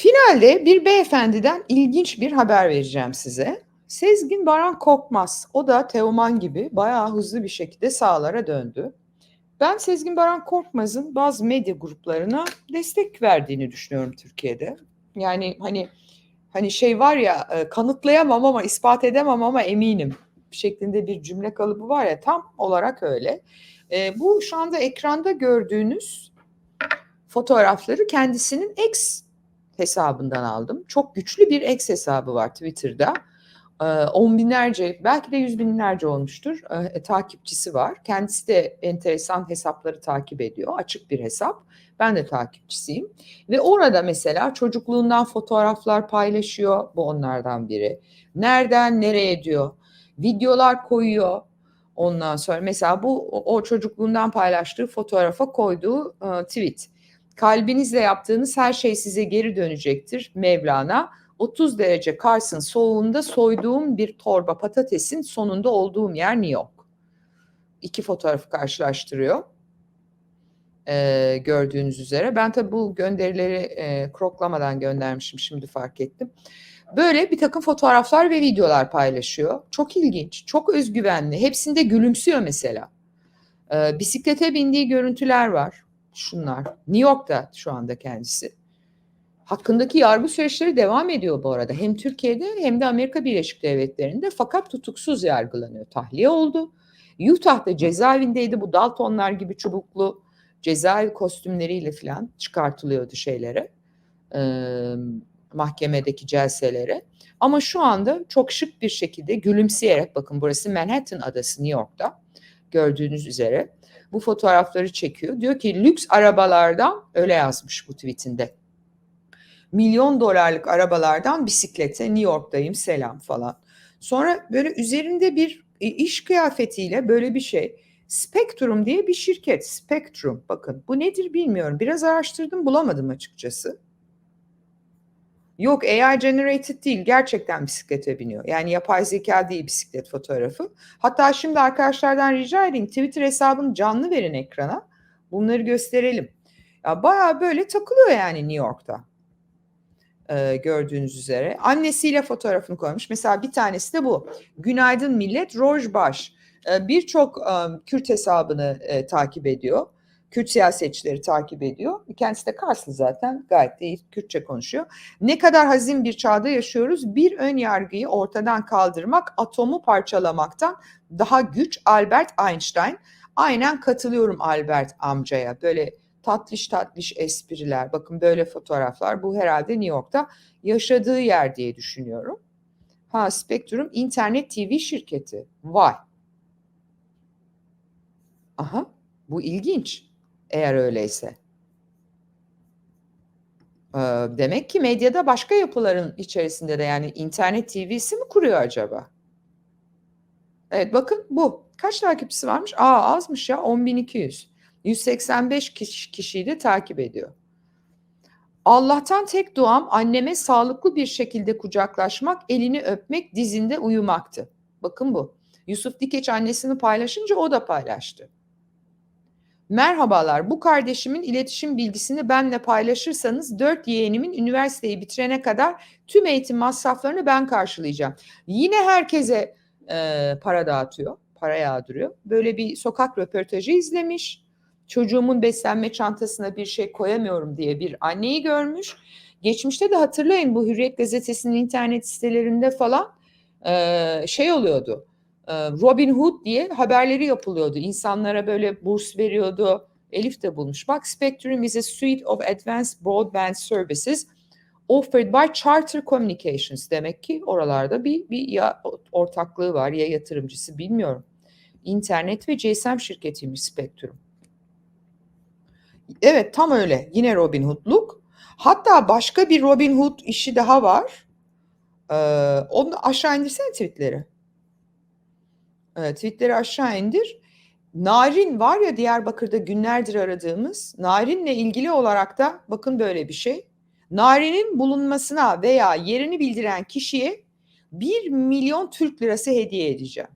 Finalde bir beyefendiden ilginç bir haber vereceğim size. Sezgin Baran Korkmaz, o da Teoman gibi bayağı hızlı bir şekilde sahalara döndü. Ben Sezgin Baran Korkmaz'ın bazı medya gruplarına destek verdiğini düşünüyorum Türkiye'de. Yani hani hani şey var ya e, kanıtlayamam ama ispat edemem ama eminim şeklinde bir cümle kalıbı var ya tam olarak öyle. E, bu şu anda ekranda gördüğünüz fotoğrafları kendisinin ex hesabından aldım. Çok güçlü bir ex hesabı var Twitter'da. Ee, on binlerce belki de yüz binlerce olmuştur e, takipçisi var. Kendisi de enteresan hesapları takip ediyor. Açık bir hesap. Ben de takipçisiyim. Ve orada mesela çocukluğundan fotoğraflar paylaşıyor. Bu onlardan biri. Nereden nereye diyor. Videolar koyuyor. Ondan sonra mesela bu o çocukluğundan paylaştığı fotoğrafa koyduğu e, tweet. Kalbinizle yaptığınız her şey size geri dönecektir Mevlana. 30 derece Kars'ın soğuğunda soyduğum bir torba patatesin sonunda olduğum yer New York. İki fotoğrafı karşılaştırıyor. Ee, gördüğünüz üzere. Ben tabi bu gönderileri e, kroklamadan göndermişim şimdi fark ettim. Böyle bir takım fotoğraflar ve videolar paylaşıyor. Çok ilginç, çok özgüvenli. Hepsinde gülümsüyor mesela. Ee, bisiklete bindiği görüntüler var şunlar. New York'ta şu anda kendisi. Hakkındaki yargı süreçleri devam ediyor bu arada. Hem Türkiye'de hem de Amerika Birleşik Devletleri'nde fakat tutuksuz yargılanıyor. Tahliye oldu. Utah'ta cezaevindeydi. Bu Daltonlar gibi çubuklu cezaevi kostümleriyle falan çıkartılıyordu şeylere. E, mahkemedeki celselere. Ama şu anda çok şık bir şekilde gülümseyerek bakın burası Manhattan adası New York'ta gördüğünüz üzere bu fotoğrafları çekiyor. Diyor ki lüks arabalardan öyle yazmış bu tweetinde. Milyon dolarlık arabalardan bisiklete New York'tayım selam falan. Sonra böyle üzerinde bir e, iş kıyafetiyle böyle bir şey. Spectrum diye bir şirket. Spectrum bakın bu nedir bilmiyorum. Biraz araştırdım bulamadım açıkçası. Yok AI generated değil gerçekten bisiklete biniyor. Yani yapay zeka değil bisiklet fotoğrafı. Hatta şimdi arkadaşlardan rica edeyim Twitter hesabını canlı verin ekrana. Bunları gösterelim. Ya bayağı böyle takılıyor yani New York'ta. Ee, gördüğünüz üzere. Annesiyle fotoğrafını koymuş. Mesela bir tanesi de bu. Günaydın millet Rojbaş. Ee, Birçok um, Kürt hesabını e, takip ediyor. Kürt siyasetçileri takip ediyor. Kendisi de Karslı zaten gayet iyi Kürtçe konuşuyor. Ne kadar hazin bir çağda yaşıyoruz. Bir ön yargıyı ortadan kaldırmak atomu parçalamaktan daha güç Albert Einstein. Aynen katılıyorum Albert amcaya. Böyle tatlış tatlış espriler. Bakın böyle fotoğraflar. Bu herhalde New York'ta yaşadığı yer diye düşünüyorum. Ha Spectrum internet TV şirketi. Vay. Aha bu ilginç eğer öyleyse. demek ki medyada başka yapıların içerisinde de yani internet TV'si mi kuruyor acaba? Evet bakın bu. Kaç takipçisi varmış? Aa azmış ya 10.200. 185 kişi, kişiyi de takip ediyor. Allah'tan tek duam anneme sağlıklı bir şekilde kucaklaşmak, elini öpmek, dizinde uyumaktı. Bakın bu. Yusuf Dikeç annesini paylaşınca o da paylaştı. Merhabalar, bu kardeşimin iletişim bilgisini benle paylaşırsanız dört yeğenimin üniversiteyi bitirene kadar tüm eğitim masraflarını ben karşılayacağım. Yine herkese e, para dağıtıyor, para yağdırıyor. Böyle bir sokak röportajı izlemiş. Çocuğumun beslenme çantasına bir şey koyamıyorum diye bir anneyi görmüş. Geçmişte de hatırlayın bu Hürriyet Gazetesi'nin internet sitelerinde falan e, şey oluyordu Robin Hood diye haberleri yapılıyordu. İnsanlara böyle burs veriyordu. Elif de bulmuş. Bak Spectrum is a suite of advanced broadband services offered by Charter Communications. Demek ki oralarda bir, bir ya ortaklığı var ya yatırımcısı bilmiyorum. İnternet ve GSM şirketiymiş Spectrum. Evet tam öyle. Yine Robin Hood'luk. Hatta başka bir Robin Hood işi daha var. Ee, onu aşağı indirsene tweetleri. E, tweetleri aşağı indir. Narin var ya Diyarbakır'da günlerdir aradığımız. Narin'le ilgili olarak da bakın böyle bir şey. Narin'in bulunmasına veya yerini bildiren kişiye 1 milyon Türk lirası hediye edeceğim.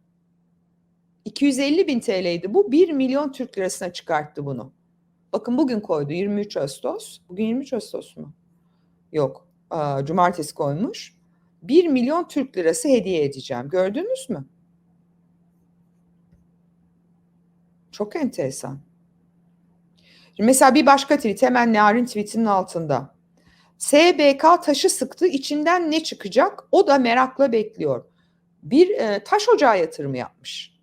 250 bin TL'ydi bu. 1 milyon Türk lirasına çıkarttı bunu. Bakın bugün koydu 23 Ağustos. Bugün 23 Ağustos mu? Yok. Cumartesi koymuş. 1 milyon Türk lirası hediye edeceğim. Gördünüz mü? Çok enteresan. Mesela bir başka tweet hemen Narin tweetinin altında. SBK taşı sıktı içinden ne çıkacak o da merakla bekliyor. Bir e, taş ocağı yatırımı yapmış.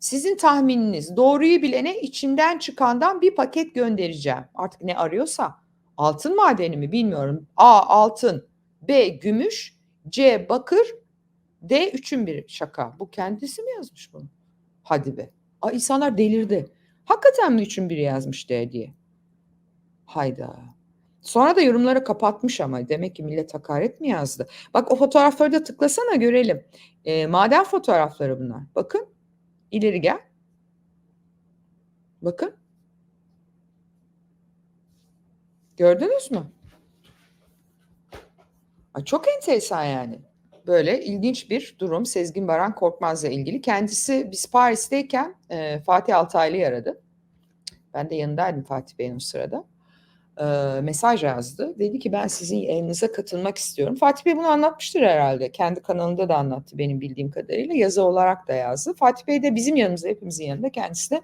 Sizin tahmininiz doğruyu bilene içinden çıkandan bir paket göndereceğim. Artık ne arıyorsa altın madeni mi bilmiyorum. A altın, B gümüş, C bakır, D üçün bir şaka. Bu kendisi mi yazmış bunu? Hadi be. Aa, insanlar delirdi. Hakikaten mi üçün biri yazmış D diye? Hayda. Sonra da yorumları kapatmış ama demek ki millet hakaret mi yazdı? Bak o fotoğrafları da tıklasana görelim. E, maden fotoğrafları bunlar. Bakın ileri gel. Bakın. Gördünüz mü? Ay, çok enteresan yani. Böyle ilginç bir durum Sezgin Baran Korkmaz'la ilgili. Kendisi biz Paris'teyken e, Fatih Altaylı'yı aradı. Ben de yanındaydım Fatih Bey'in o sırada. E, mesaj yazdı. Dedi ki ben sizin yayınınıza katılmak istiyorum. Fatih Bey bunu anlatmıştır herhalde. Kendi kanalında da anlattı benim bildiğim kadarıyla. Yazı olarak da yazdı. Fatih Bey de bizim yanımızda, hepimizin yanında kendisine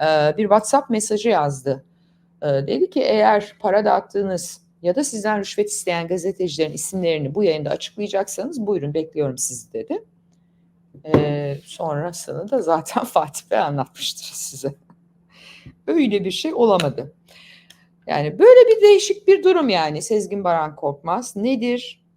e, bir WhatsApp mesajı yazdı. E, dedi ki eğer para dağıttığınız ya da sizden rüşvet isteyen gazetecilerin isimlerini bu yayında açıklayacaksanız buyurun bekliyorum sizi dedi. Ee, sonrasını da zaten Fatih Bey anlatmıştır size. Öyle bir şey olamadı. Yani böyle bir değişik bir durum yani Sezgin Baran Korkmaz. Nedir?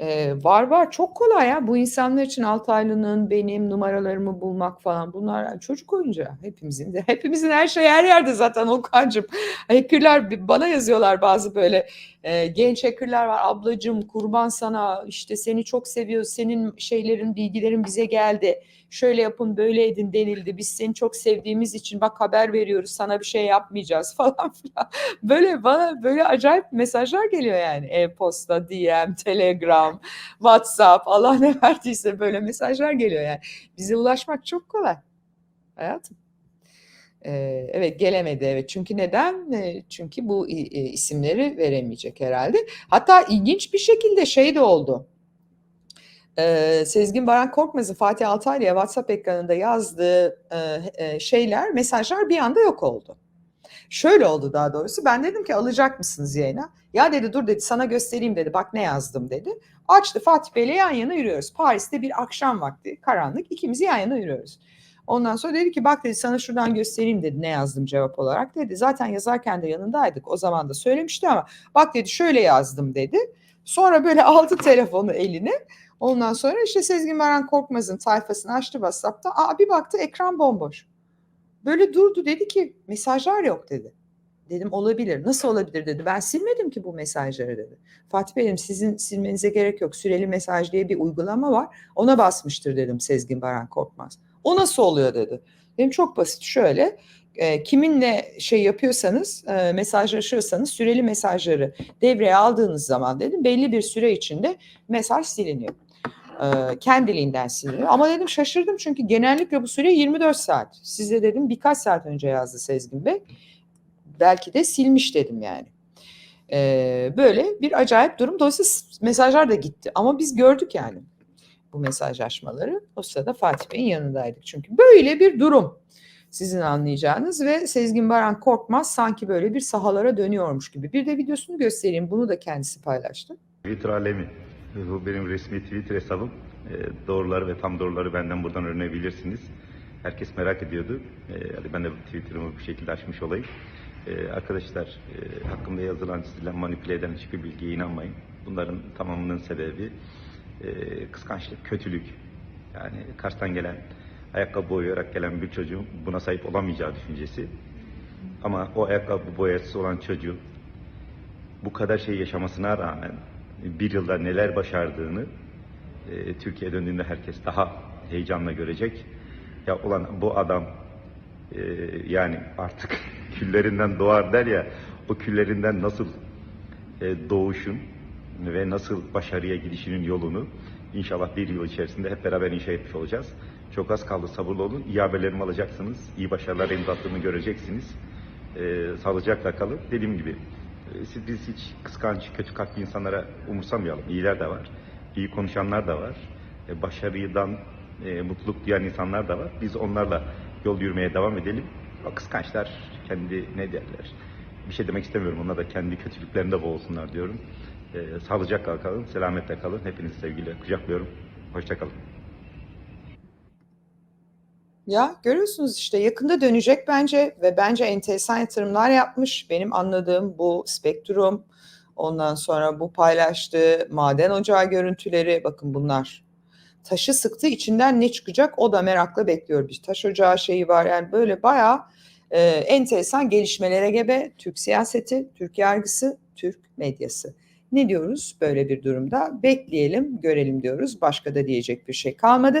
Ee, var var. Çok kolay ya. Bu insanlar için Altaylı'nın benim numaralarımı bulmak falan bunlar çocuk oyuncağı. Hepimizin de hepimizin her şey her yerde zaten Okan'cığım. Hackerlar bana yazıyorlar bazı böyle e, genç hackerlar var. Ablacığım kurban sana. İşte seni çok seviyoruz senin şeylerin bilgilerin bize geldi. Şöyle yapın böyle edin denildi. Biz seni çok sevdiğimiz için bak haber veriyoruz. Sana bir şey yapmayacağız falan filan. Böyle bana böyle acayip mesajlar geliyor yani. E-posta DM telegram WhatsApp Allah ne verdiyse böyle mesajlar geliyor yani. Bize ulaşmak çok kolay. Hayatım evet gelemedi evet çünkü neden çünkü bu e, isimleri veremeyecek herhalde hatta ilginç bir şekilde şey de oldu Sezgin Baran Korkmaz'ın Fatih Altaylı'ya WhatsApp ekranında yazdığı şeyler, mesajlar bir anda yok oldu. Şöyle oldu daha doğrusu. Ben dedim ki alacak mısınız yayına? Ya dedi dur dedi sana göstereyim dedi. Bak ne yazdım dedi. Açtı Fatih Bey'le yan yana yürüyoruz. Paris'te bir akşam vakti karanlık. ikimiz yan yana yürüyoruz. Ondan sonra dedi ki bak dedi sana şuradan göstereyim dedi ne yazdım cevap olarak dedi. Zaten yazarken de yanındaydık. O zaman da söylemişti ama bak dedi şöyle yazdım dedi. Sonra böyle aldı telefonu eline. Ondan sonra işte Sezgin Baran Korkmaz'ın sayfasını açtı WhatsApp'ta. Aa bir baktı ekran bomboş. Böyle durdu dedi ki mesajlar yok dedi. Dedim olabilir. Nasıl olabilir dedi. Ben silmedim ki bu mesajları dedi. Fatih Bey'im sizin silmenize gerek yok. Süreli mesaj diye bir uygulama var. Ona basmıştır dedim Sezgin Baran Korkmaz. O nasıl oluyor dedi. Dedim çok basit şöyle. E, kiminle şey yapıyorsanız e, mesajlaşıyorsanız süreli mesajları devreye aldığınız zaman dedim belli bir süre içinde mesaj siliniyor e, kendiliğinden siliniyor. Ama dedim şaşırdım çünkü genellikle bu süre 24 saat. Size dedim birkaç saat önce yazdı Sezgin Bey. Belki de silmiş dedim yani. E, böyle bir acayip durum. Dolayısıyla mesajlar da gitti. Ama biz gördük yani bu mesajlaşmaları. O sırada Fatih Bey'in yanındaydık. Çünkü böyle bir durum sizin anlayacağınız ve Sezgin Baran Korkmaz sanki böyle bir sahalara dönüyormuş gibi. Bir de videosunu göstereyim. Bunu da kendisi paylaştı. Twitter alemi. Bu benim resmi Twitter hesabım. E, doğruları ve tam doğruları benden buradan öğrenebilirsiniz. Herkes merak ediyordu. E, ben de Twitter'ımı bu şekilde açmış olayım. E, arkadaşlar e, hakkımda yazılan, çizilen, manipüle eden hiçbir bilgiye inanmayın. Bunların tamamının sebebi e, kıskançlık, kötülük. Yani Kars'tan gelen, ayakkabı boyayarak gelen bir çocuğun buna sahip olamayacağı düşüncesi. Ama o ayakkabı boyasız olan çocuğun bu kadar şey yaşamasına rağmen bir yılda neler başardığını e, Türkiye'ye döndüğünde herkes daha heyecanla görecek. Ya olan bu adam e, yani artık küllerinden doğar der ya o küllerinden nasıl e, doğuşun ve nasıl başarıya gidişinin yolunu inşallah bir yıl içerisinde hep beraber inşa etmiş olacağız. Çok az kaldı sabırlı olun. İyi haberlerimi alacaksınız. İyi başarılar imza attığımı göreceksiniz. E, sağlıcakla kalın. Dediğim gibi E, siz- Biz hiç kıskanç, kötü kalpli insanlara umursamayalım. İyiler de var. iyi konuşanlar da var. E, Başarıdan e, mutluluk duyan insanlar da var. Biz onlarla yol yürümeye devam edelim. O kıskançlar kendi ne derler? Bir şey demek istemiyorum. Onlar da kendi kötülüklerinde boğulsunlar diyorum. E, sağlıcakla kalın, selametle kalın. Hepinizi sevgiyle kucaklıyorum. Hoşçakalın. Ya görüyorsunuz işte yakında dönecek bence ve bence enteresan yatırımlar yapmış. Benim anladığım bu Spektrum, ondan sonra bu paylaştığı maden ocağı görüntüleri bakın bunlar. Taşı sıktı içinden ne çıkacak o da merakla bekliyor. Bir taş ocağı şeyi var yani böyle bayağı e, enteresan gelişmelere gebe Türk siyaseti, Türk yargısı, Türk medyası. Ne diyoruz böyle bir durumda? Bekleyelim, görelim diyoruz. Başka da diyecek bir şey kalmadı.